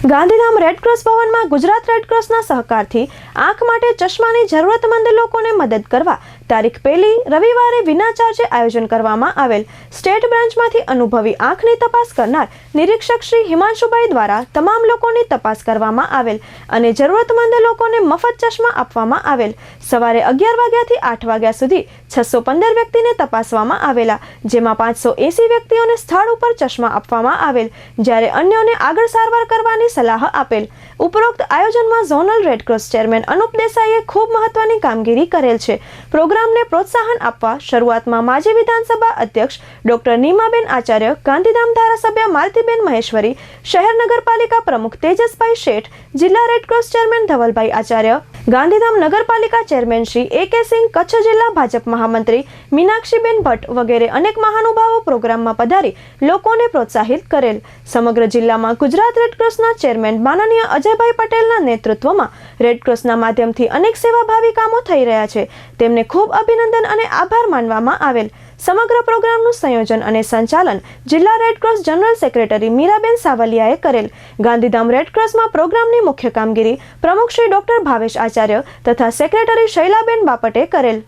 Gandhidham Red Cross ભવનમાં ગુજરાત રેડક્રોસના સહકારથી આંખ માટે ચશ્માની જરૂરતમંદ લોકોને મદદ કરવા તારીખ પહેલી રવિવારે વિના ચાર્જે આયોજન કરવામાં આવેલ સ્ટેટ બ્રાન્ચમાંથી અનુભવી આંખની તપાસ કરનાર નિરીક્ષક શ્રી હિમાંશુભાઈ દ્વારા તમામ લોકોની તપાસ કરવામાં આવેલ અને જરૂરતમંદ લોકોને મફત ચશ્મા આપવામાં આવેલ. સવારે અગિયાર વાગ્યાથી આઠ વાગ્યા સુધી છસો પંદર વ્યક્તિને તપાસવામાં આવેલા, જેમાં પાંચસો એંસી વ્યક્તિઓને સ્થળ ઉપર ચશ્મા આપવામાં આવેલ, જ્યારે અન્યોને આગળ સારવાર કરવાની સલાહ આપેલ. ઉપરોક્ત આયોજનમાં zonal Red Cross chairman Anup દેસાઈએ ખૂબ મહત્વની કામગીરી કરેલ છે. પ્રોગ્રામને પ્રોત્સાહન આપવા શરૂઆતમાં માજી વિધાનસભા અધ્યક્ષ ડોક્ટર નીમાબેન આચાર્ય, ગાંધીધામ ધારાસભ્ય માલતીબેન મહેશ્વરી, શહેર નગરપાલિકા પ્રમુખ તેજસભાઈ શેઠ, જિલ્લા રેડક્રોસ ચેરમેન ધવલભાઈ આચાર્ય ગાંધીધામ નગરપાલિકા ચેરમેન શ્રી એ કે સિંહ કચ્છ જિલ્લા ભાજપ મહામંત્રી મીનાક્ષીબેન ભટ્ટ વગેરે અનેક મહાનુભાવો પ્રોગ્રામમાં પધારી લોકોને પ્રોત્સાહિત કરેલ. સમગ્ર જિલ્લામાં ગુજરાત રેડક્રોસના ચેરમેન માનનીય અજયભાઈ પટેલના નેતૃત્વમાં રેડક્રોસના માધ્યમથી અનેક સેવાભાવી કામો થઈ રહ્યા છે. તેમને ખૂબ અભિનંદન અને આભાર માનવામાં આવેલ. સમગ્ર પ્રોગ્રામનું સંયોજન અને સંચાલન જિલ્લા Red Cross general secretary Miraben સાવલિયાએ કરેલ. ગાંધીધામ રેડક્રોસમાં પ્રોગ્રામની મુખ્ય કામગીરી પ્રમુખ શ્રી ડોક્ટર ભાવેશ આચાર્ય તથા સેક્રેટરી શૈલાબેન બાપટે કરેલ.